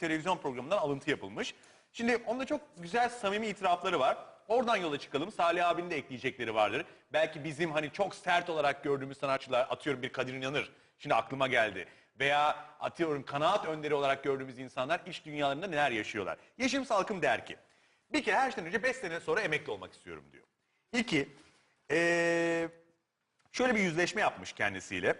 televizyon programından alıntı yapılmış. Şimdi onda çok güzel samimi itirafları var. Oradan yola çıkalım. Salih abinin de ekleyecekleri vardır. Belki bizim hani çok sert olarak gördüğümüz sanatçılar atıyorum bir Kadir İnanır. Şimdi aklıma geldi. Veya atıyorum kanaat önderi olarak gördüğümüz insanlar iç dünyalarında neler yaşıyorlar. Yeşim Salkım der ki bir kere her şeyden önce 5 sene sonra emekli olmak istiyorum diyor. İki, ee, şöyle bir yüzleşme yapmış kendisiyle.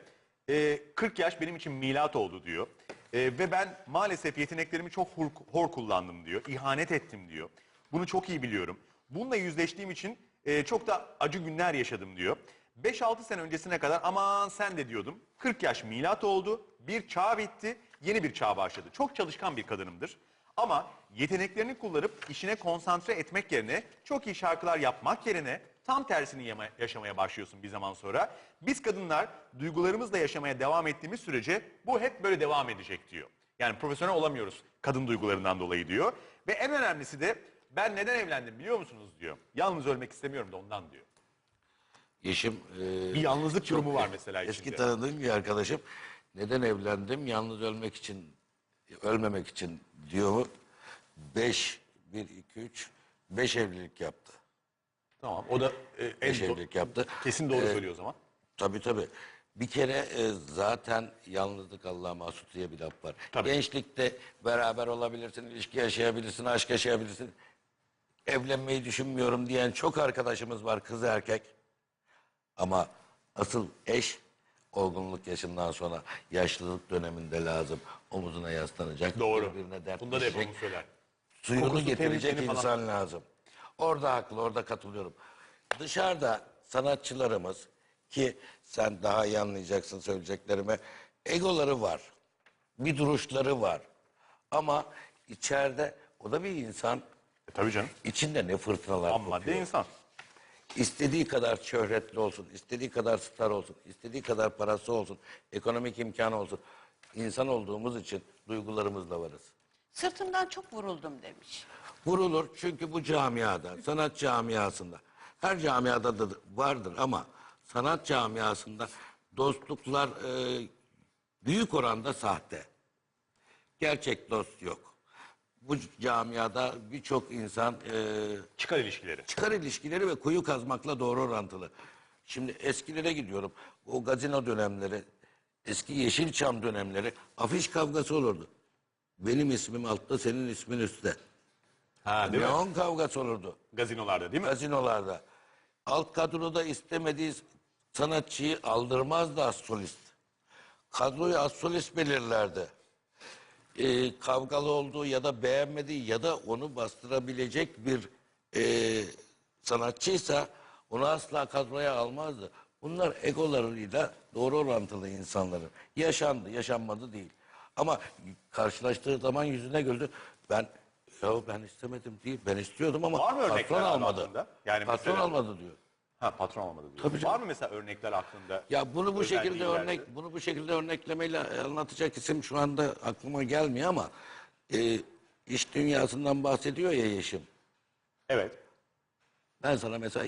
Ee, 40 yaş benim için milat oldu diyor. Ee, ve ben maalesef yeteneklerimi çok hor, hor kullandım diyor. İhanet ettim diyor. Bunu çok iyi biliyorum. Bununla yüzleştiğim için e, çok da acı günler yaşadım diyor. 5-6 sene öncesine kadar aman sen de diyordum. 40 yaş milat oldu. Bir çağ bitti. Yeni bir çağ başladı. Çok çalışkan bir kadınımdır. Ama yeteneklerini kullanıp işine konsantre etmek yerine çok iyi şarkılar yapmak yerine tam tersini yama- yaşamaya başlıyorsun bir zaman sonra. Biz kadınlar duygularımızla yaşamaya devam ettiğimiz sürece bu hep böyle devam edecek diyor. Yani profesyonel olamıyoruz kadın duygularından dolayı diyor. Ve en önemlisi de ben neden evlendim biliyor musunuz diyor. Yalnız ölmek istemiyorum da ondan diyor. Yeşim e, Bir yalnızlık durumu var mesela eski içinde. tanıdığım bir arkadaşım. Neden evlendim? Yalnız ölmek için, ölmemek için diyor. Beş, bir, iki, üç, beş evlilik yaptı. Tamam o da e, en Beş evlilik yaptı. kesin doğru Ee, söylüyor o zaman. Tabii tabii. Bir kere e, zaten yalnızlık Allah'a mahsus diye bir laf var. Tabii. Gençlikte beraber olabilirsin, ilişki yaşayabilirsin, aşk yaşayabilirsin. Evlenmeyi düşünmüyorum diyen çok arkadaşımız var kız erkek. Ama asıl eş olgunluk yaşından sonra yaşlılık döneminde lazım. Omuzuna yaslanacak. Doğru. Birbirine dert Bunda da hep düşecek, onu söyler. Suyunu Kokusu getirecek temizliğini falan. insan lazım. Orada haklı, orada katılıyorum. Dışarıda sanatçılarımız ki sen daha iyi anlayacaksın söyleyeceklerime. Egoları var. Bir duruşları var. Ama içeride o da bir insan. E, tabii canım. içinde ne fırtınalar Amma madde kopuyor. insan. İstediği kadar şöhretli olsun, istediği kadar star olsun, istediği kadar parası olsun, ekonomik imkanı olsun. İnsan olduğumuz için duygularımızla varız. Sırtımdan çok vuruldum demiş. Vurulur çünkü bu camiada, sanat camiasında, her camiada da vardır ama sanat camiasında dostluklar e, büyük oranda sahte. Gerçek dost yok. Bu camiada birçok insan e, Çıkar ilişkileri. çıkar ilişkileri ve kuyu kazmakla doğru orantılı. Şimdi eskilere gidiyorum. O gazino dönemleri, eski Yeşilçam dönemleri afiş kavgası olurdu. Benim ismim altta, senin ismin üstte. Ha değil mi? Neon kavgası olurdu Gazinolarda değil mi? gazinolarda. Alt kadroda istemediği sanatçıyı aldırmazdı az solist. Kadroyu az solist belirlerdi. Ee, kavgalı olduğu ya da beğenmediği ya da onu bastırabilecek bir e, sanatçıysa onu asla kadroya almazdı. Bunlar egolarıyla doğru orantılı insanların. Yaşandı, yaşanmadı değil. Ama karşılaştığı zaman yüzüne güldü. Ben ya ben istemedim değil. Ben istiyordum ama Var mı örnekler patron almadı. Yani patron mesela- almadı diyor. Ha patron olmadı diyor. Tabii canım. Var mı mesela örnekler aklında? Ya bunu bu şekilde verdi. örnek bunu bu şekilde örneklemeyle anlatacak isim şu anda aklıma gelmiyor ama e, iş dünyasından bahsediyor ya Yeşim. Evet. Ben sana mesela